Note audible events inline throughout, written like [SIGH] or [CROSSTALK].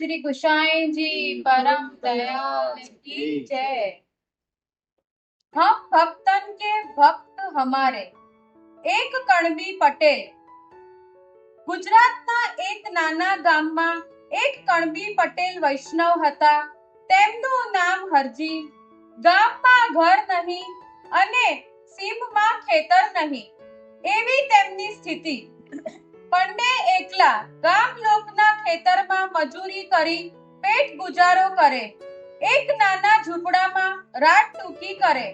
શ્રી ગુસાઈજી પરમ દયાલ કે ભક્ત હમારે એક કણબી પટેલ ગુજરાતના એક નાના ગામમાં એક કણબી પટેલ વૈષ્ણવ હતા તેમનું નામ હરજી ગામમાં ઘર નહીં અને સીમમાં ખેતર નહીં એવી તેમની સ્થિતિ બે એકલા ગામ લોકના ખેતરમાં મજૂરી કરી પેટ ગુજારો કરે. એક નાના ઝૂંપડામાં રાત ટૂંકી કરે.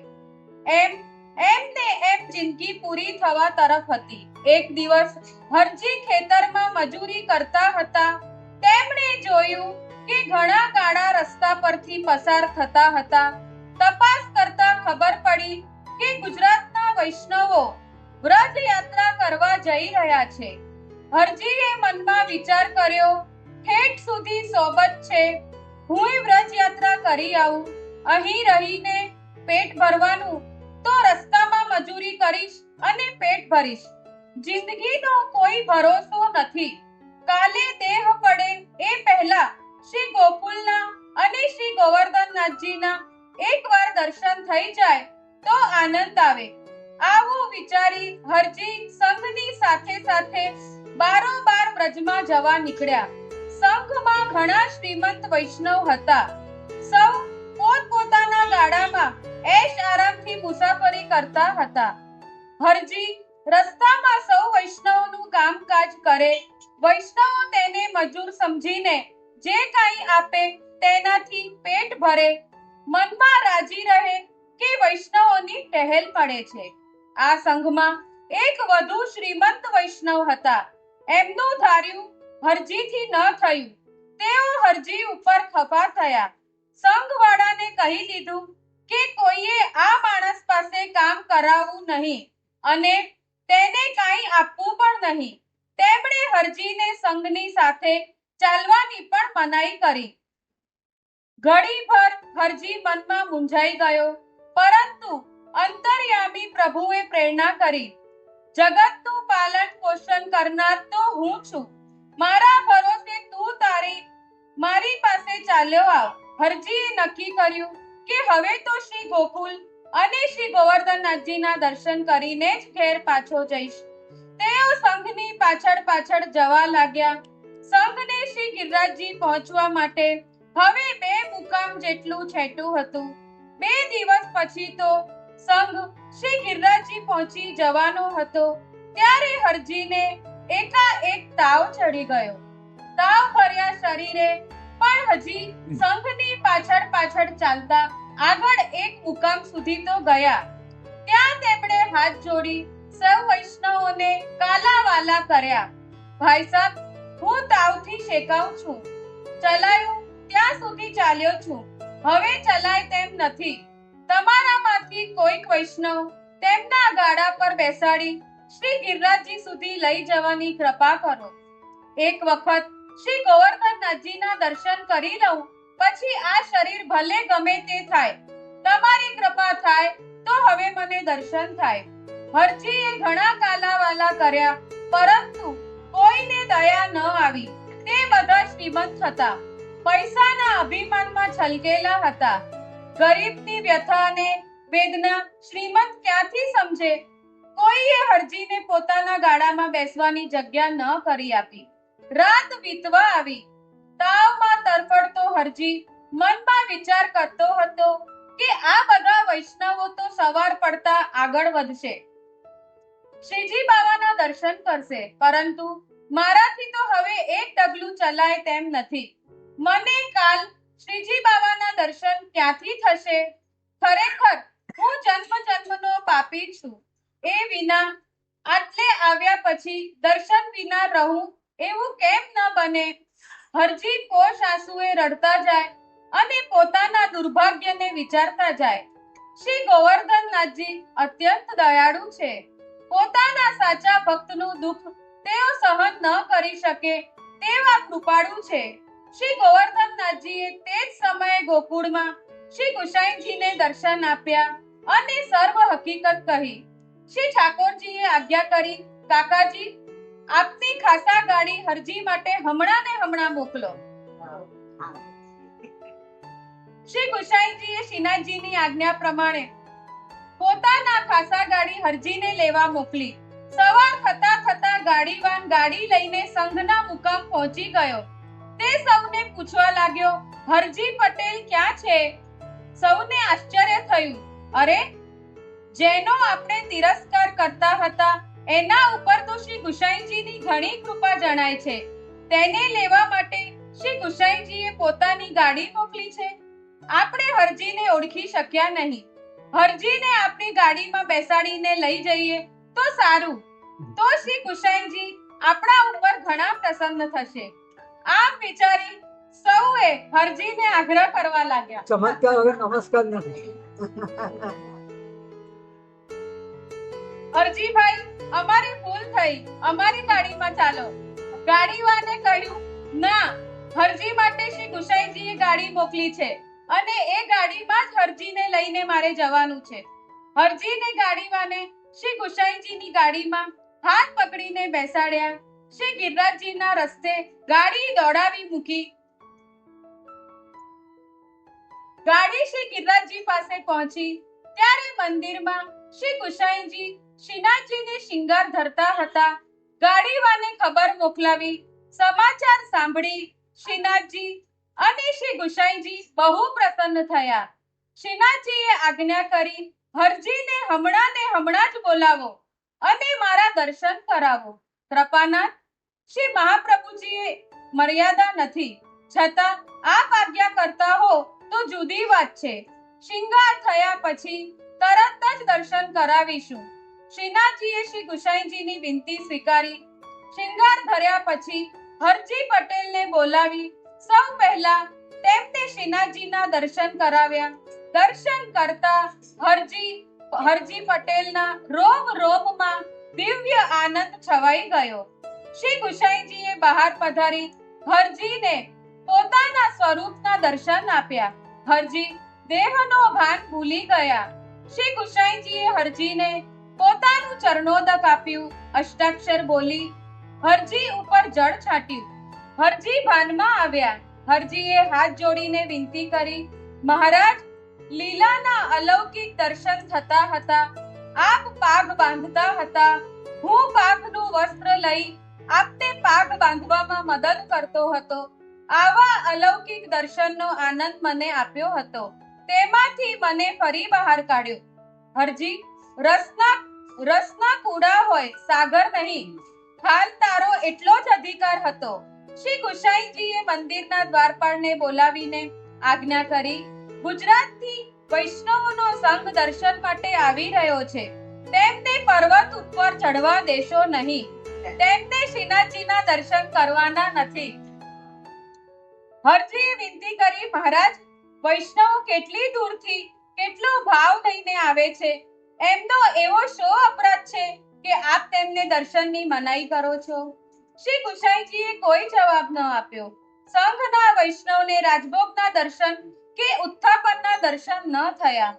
એમ એમ ને એમ જિંદગી પૂરી થવા તરફ હતી. એક દિવસ હરજી ખેતરમાં મજૂરી કરતા હતા. તેમણે જોયું કે ઘણા કાળા રસ્તા પરથી પસાર થતા હતા. તપાસ કરતા ખબર પડી કે ગુજરાતના વૈષ્ણવો વ્રત યાત્રા કરવા જઈ રહ્યા છે. હરજીએ મનમાં વિચાર કર્યો, ઠેઠ સુધી સોબત છે. હું વ્રજ યાત્રા કરી આવું. અહીં રહીને પેટ ભરવાનું. તો રસ્તામાં મજૂરી કરીશ અને પેટ ભરીશ. જિંદગીનો કોઈ ભરોસો નથી. કાલે દેહ પડે એ પહેલા શ્રી ગોકુલના અને શ્રી ગોવર્ધનનાથજીના એકવાર દર્શન થઈ જાય તો આનંદ આવે. આવું વિચારી હરજી સંઘની સાથે સાથે બારોબાર વ્રજમાં જવા નીકળ્યા. સંઘમાં ઘણા શ્રીમંત વૈષ્ણવ હતા. સૌ પોતપોતાના ગાડામાં એશ આરામથી મુસાફરી કરતા હતા. હરજી રસ્તામાં સૌ વૈષ્ણવનું કામકાજ કરે. વૈષ્ણવો તેને મજૂર સમજીને જે કાંઈ આપે તેનાથી પેટ ભરે. મનમાં રાજી રહે કે વૈષ્ણવોની ટહેલ પડે છે. આ સંઘમાં એક વધુ શ્રીમંત વૈષ્ણવ હતા. એમનું ધાર્યું હરજીથી ન થયું. તેઓ હરજી ઉપર ખફા થયા. સંઘવાળાને કહી દીધું કે કોઈએ આ માણસ પાસે કામ કરાવવું નહીં અને તેને કાંઈ આપવું પણ નહીં. તેમણે હરજીને સંઘની સાથે ચાલવાની પણ મનાઈ કરી. ઘડીભર હરજી મનમાં મૂંઝાઈ ગયો, પરંતુ અંતર્યામી પ્રભુએ પ્રેરણા કરી. જગતનું પાલન પોષણ કરનાર તો હું છું. મારા ભરોસે તું તારી, મારી પાસે ચાલ્યો આવ. હરજીએ નક્કી કર્યું કે હવે તો શ્રી ગોકુલ અને શ્રી ગોવર્ધનનાથજીના દર્શન કરીને જ ઘેર પાછો જઈશ. તેઓ સંઘની પાછળ પાછળ જવા લાગ્યા. સંઘને શ્રી ગિરરાજજી પહોંચવા માટે હવે બે મુકામ જેટલું છેટું હતું. બે દિવસ પછી તો સંઘ શ્રી ગિરરાજજી પહોંચી જવાનો હતો. ત્યારે હરજીને એકાએક તાવ ચડી ગયો. તાવ ભર્યા શરીરે પણ હજી સંઘની પાછળ પાછળ ચાલતા આગળ એક મુકામ સુધી તો ગયા. ત્યાં તેમણે હાથ જોડી સૌ વૈષ્ણવોને કાલાવાલા કર્યા. ભાઈ સાહેબ હું તાવથી શેકાઉં છું. ચલાયું ત્યાં સુધી ચાલ્યો છું. હવે ચલાય તેમ નથી. તમારામાંથી કોઈક વૈષ્ણવ તેમના ગાડા પર બેસાડી શ્રી ગિરિરાજજી સુધી લઈ જવાની કૃપા કરો. એક વખત શ્રી ગોવર્ધનનાથજીના દર્શન કરી લઉં, પછી આ શરીર ભલે ગમે તે થાય, તમારી કૃપા થાય તો હવે મને દર્શન થાય. હરજીએ ઘણા કાલાવાલા કર્યા, પરંતુ કોઈને દયા ન આવી. તે બધા શ્રીમંત હતા. પૈસાના અભિમાનમાં છલકેલા હતા. ગરીબની વ્યથાને વેદના શ્રીમંત ક્યાંથી સમજે? કોઈએ હરજીને પોતાના ગાડામાં બેસવાની જગ્યા ન કરી આપી. રાત વીતવા આવી. તાવમાં તરફડતો હરજી, મનમાં વિચાર કરતો હતો કે આ બધા વૈષ્ણવો તો સવાર પડતા આગળ વધશે. શ્રીજી બાબાના દર્શન કરશે, પરંતુ મારાથી તો હવે એક ડગલું ચલાય તેમ નથી. મને કાલ શ્રીજી બાબાના દર્શન ક્યાંથી થશે? ખરેખર હું જન્મ જન્મનો પાપી છું. એ વિના આટલે આવ્યા પછી દર્શન વિના રહું એવું કેમ ન બને? હરજી કોશ આંસુએ રડતા જાય અને પોતાના દુર્ભાગ્યને વિચારતા જાય. શ્રી ગોવર્ધનનાથજી અત્યંત દયાળુ છે. પોતાના સાચા ભક્તનું દુઃખ તેઓ સહન ન કરી શકે તેવા કૃપાળુ છે. શ્રી ગોવર્ધનનાથજીએ તે જ સમયે ગોકુળમાં શ્રી ગુસાઈજીને દર્શન આપ્યા અને સર્વ હકીકત કહી. શ્રી ઠાકોરજીએ આજ્ઞા કરી, કાકાજી, આપની ખાસા ગાડી હરજી માટે હમણાં ને હમણાં મોકલો. શ્રી ગુસાઈજીએ શિનાજીની આજ્ઞા પ્રમાણે પોતાના ખાસા ગાડી હરજીને લેવા મોકલી. સવાર થતા થતા ગાડીવાન ગાડી લઈને સંઘના મુકામ પહોંચી ગયો. તે સૌને પૂછવા લાગ્યો, હરજી પટેલ ક્યાં છે? સૌને આશ્ચર્ય થયું, અરે જેનો આપણે તિરસ્કાર કરતા હતા, એના ઉપર તો શ્રી ગુસાઈજીની ઘણી કૃપા જણાય છે. તેને લેવા માટે શ્રી ગુસાઈજીએ પોતાની ગાડી મોકલી છે. આપણે હરજીને ઓળખી શક્યા નહીં. હરજીને આપણી ગાડીમાં બેસાડીને લઈ જઈએ તો સારું. તો શ્રી કુશાઈજી આપણા ઉપર ઘણા પ્રસન્ન થશે. આમ વિચારી સૌએ હરજીને આગ્રહ કરવા લાગ્યા. ચમત્કાર વગર નમસ્કાર નથી. [LAUGHS] હરજીભાઈ અમારી ભૂલ થઈ. અમારી ગાડીમાં ચાલો. ગાડીવાને કહ્યું, ના, હરજી માટે શ્રી ગુસાઈજીએ ગાડી મોકલી છે અને એ ગાડીમાં જ હરજીને લઈને મારે જવાનું છે. હરજીને ગાડીવાને શ્રી ગુસાઈજીની ગાડીમાં હાથ પકડીને બેસાડ્યા. શ્રી ગિરરાજજીના રસ્તે ગાડી દોડાવી મૂકી. ગાડી શ્રી ગિરરાજજી પાસે પહોંચી. ત્યારે મંદિરમાં શ્રી ગુસાઈજી શ્રીનાથજીને શિંગાર ધરતા હતા. ગાડીવાને ખબર મોકલાવી સમાચાર સાંભળી શ્રીનાથજી અને શ્રી ગુસાઈજી બહુ પ્રસન્ન થયા. શ્રીનાથજીએ આજ્ઞા કરી, હરજીને હમણાં ને હમણાં જ બોલાવો અને મારા દર્શન કરાવો. કૃપાનાથ, શ્રી મહાપ્રભુજીએ મર્યાદા નથી. છતાં આપ આજ્ઞા કરતા હો તો જુદી વાત છે. શિંગાર થયા પછી તરત જ દર્શન કરાવીશું. શ્રીનાથજીએ શ્રી ગુસાઈજીની વિનંતી સ્વીકારી. શિંગાર ધર્યા પછી હરજી પટેલને બોલાવી સૌ પહેલા તેમને શ્રીનાથજીના દર્શન કરાવ્યા. દર્શન કરતા હરજી હરજી પટેલના રોમ રોમમાં દિવ્ય આનંદ છવાઈ ગયો. શ્રી ગુસાઈજીએ બહાર પધારી હરજીને પોતાના સ્વરૂપના દર્શન આપ્યા. હરજી દેહનો ભાન ભૂલી ગયા. શ્રી ગુસાઈજીએ હરજીને પોતાનું ચરણોદક આપ્યું. અષ્ટાક્ષર બોલી, હરજી ઉપર જળ છાંટ્યું. હરજી ભાનમાં આવ્યા. હરજીએ હાથ જોડીને વિનંતી કરી, મહારાજ, લીલાના અલૌકિક દર્શન થતા હતા. આપ પાગ બાંધતા હતા. હું પાગનું વસ્ત્ર લઈ આપને પાગ બાંધવામાં મદદ કરતો હતો. આવા અલૌકિક દર્શનનો આનંદ મને આપ્યો હતો. તેમાંથી મને ફરી બહાર કાઢ્યો. હરજી, રસના રસના કુડા હોય, સાગર નહીં. હાલ તારો એટલો જ અધિકાર હતો. શ્રી ગુસાઈજીએ મંદિરના દ્વારપાળને બોલાવીને આજ્ઞા કરી, ગુજરાતથી વૈષ્ણવોનો સંઘ દર્શન માટે આવી રહ્યો છે. તેમને પર્વત ઉપર ચડવા દેશો નહીં. તેમને શ્રીનાથજીના દર્શન કરવાના નથી. હરજીએ વિનંતી કરી, મહારાજ, વૈષ્ણવ કેટલી દૂરથી કેટલો ભાવ લઈને આવે છે? એમનો એવો શો અપરાધ છે કે આપ તેમને દર્શનની મનાઈ કરો છો? શ્રી ગુસાઈજીએ કોઈ જવાબ ન આપ્યો. સંઘના વૈષ્ણવને રાજભોગના દર્શન કે ઉત્થાપનના દર્શન ન થયા.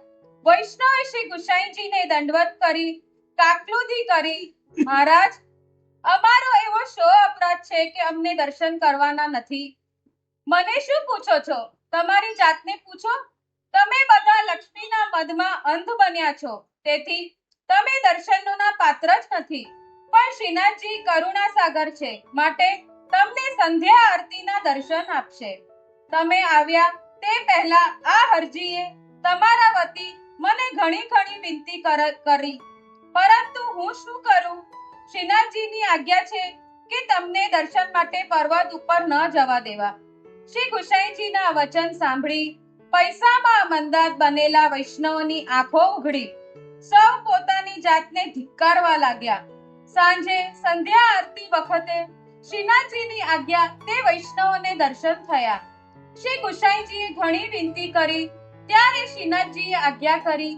વૈષ્ણવે શ્રી ગુસાઈજીને દંડવત કરી, કાકલુદી કરી. મહારાજ, અમારો એવો શો અપરાધ છે કે અમને દર્શન કરવાના નથી. મને શું પૂછો છો? તમારી જાતને પૂછો? તમે બધા લક્ષ્મીના મધમાં અંધ બન્યા છો. તેથી તમે દર્શનોના પાત્ર જ નથી, પણ શ્રીનાથજી કરુણા સાગર છે, માટે તમને સંધ્યા આરતીના દર્શન આપશે. તમે આવ્યા તે પહેલા આ હરજીએ તમારા વતી મને ઘણી ઘણી વિનંતી કર- પરંતુ હું શું કરું? શ્રીનાથજીની આજ્ઞા છે કે તમને દર્શન માટે પર્વત ઉપર ન જવા દેવા. શ્રી ગુસાઈજીના વચન સાંભળી પૈસામાં મંદાત બનેલા વૈષ્ણવની આંખો ઉઘડી. સૌ પોતાની જાતને ધિક્કારવા લાગ્યા. સાંજે સંધ્યા આરતી વખતે શ્રીનાથજીની આજ્ઞા તે વૈષ્ણવોને દર્શન થયા. શ્રી ગુસાઈજીએ ઘણી વિનંતી કરી. ત્યારે શ્રીનાથજીએ આજ્ઞા કરી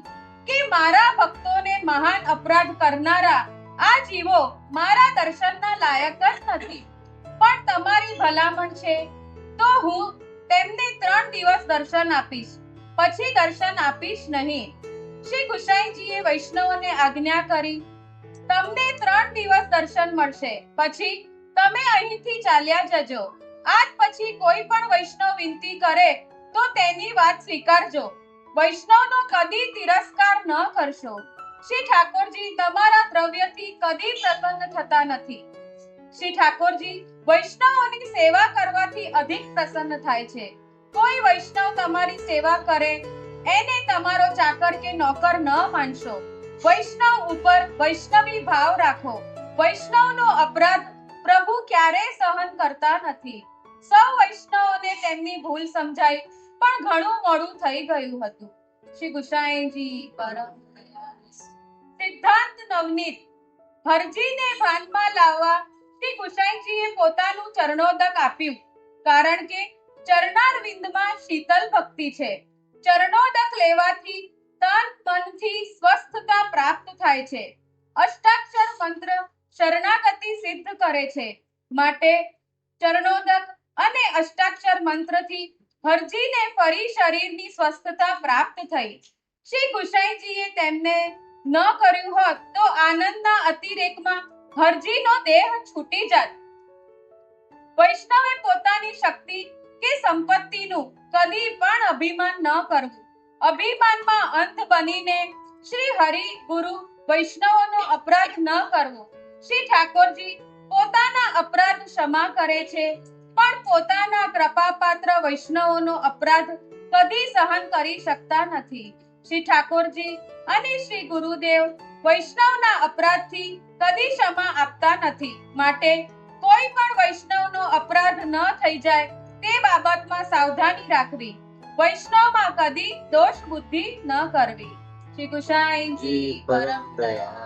કે મારા ભક્તોને મહાન અપરાધ કરનારા આ જીવો મારા દર્શનના લાયક જ નથી. પણ તમારી ભલામણ છે. તો હું તેમને ત્રણ દિવસ દર્શન આપીશ. પછી દર્શન આપીશ નહીં. શ્રી ગુસાઈજીએ વૈષ્ણવોને આજ્ઞા કરી, તમને ત્રણ દિવસ દર્શન મળશે. પછી તમે અહીંથી ચાલ્યા જજો. આજ પછી કોઈ પણ વૈષ્ણવ વિનંતી કરે તો તેની વાત સ્વીકારજો. વૈષ્ણવનો કદી તિરસ્કાર ન કરશો. શ્રી ઠાકોરજી તમારા દ્રવ્યથી કદી પ્રસન્ન થતા નથી. શ્રી ઠાકોરજી વૈષ્ણવોની સેવા કરવાથી અધિક પ્રસન્ન થાય છે. કોઈ વૈષ્ણવ તમારી સેવા કરે એને તમારો ચાકર કે નોકર ન માનશો. વૈષ્ણવ ઉપર વૈષ્ણવી ભાવ રાખો. વૈષ્ણવનો અપરાધ પ્રભુ ક્યારેય સહન કરતા નથી. સૌ વૈષ્ણવોને તેમની ભૂલ સમજાઈ, પણ ઘણું મોડું થઈ ગયું હતું. શ્રી ગુસાઈજી પરમ સિદ્ધાંત નવનીત. હરજીને ભાનમાં લાવવા શ્રી ગુસાઈજીએ પોતાનું ચરણોદક આપ્યું. કારણ કે ચરણારવિંદમાં શીતલ ભક્તિ છે. ચરણોદક લેવાથી તન મનથી સ્વસ્થતા પ્રાપ્ત થાય છે. અષ્ટાક્ષર મંત્ર શરણાગતિ સિદ્ધ કરે છે. માટે ચરણોદક અને અષ્ટાક્ષર મંત્રથી હરજીને ફરી શરીરની સ્વસ્થતા પ્રાપ્ત થઈ. શ્રી ગુસાઈજીએ તેમને ન કર્યું હોત તો આનંદના અતિરેકમાં હરજીનો દેહ છૂટી જાત. વૈષ્ણવે પોતાની શક્તિ કે સંપત્તિનું કદી પણ અભિમાન ન કરવું. અભિમાનમાં અંત બનીને શ્રી હરિ ગુરુ વૈષ્ણવોનો અપરાધ ન કરવો. શ્રી ઠાકોરજી પોતાના અપરાધ ક્ષમા કરે છે, પણ પોતાના કૃપાપાત્ર વૈષ્ણવોનો અપરાધ કદી સહન કરી શકતા નથી. શ્રી ઠાકોરજી અને શ્રી ગુરુદેવ વૈષ્ણવના અપરાધથી કદી ક્ષમા આપતા નથી. માટે કોઈ પણ વૈષ્ણવનો અપરાધ ન થઈ જાય તે બાબતમાં સાવધાની રાખવી. વૈષ્ણવમાં કદી દોષ બુદ્ધિ ન કરવી. શ્રી ગુસાઈજી પરમ દયા.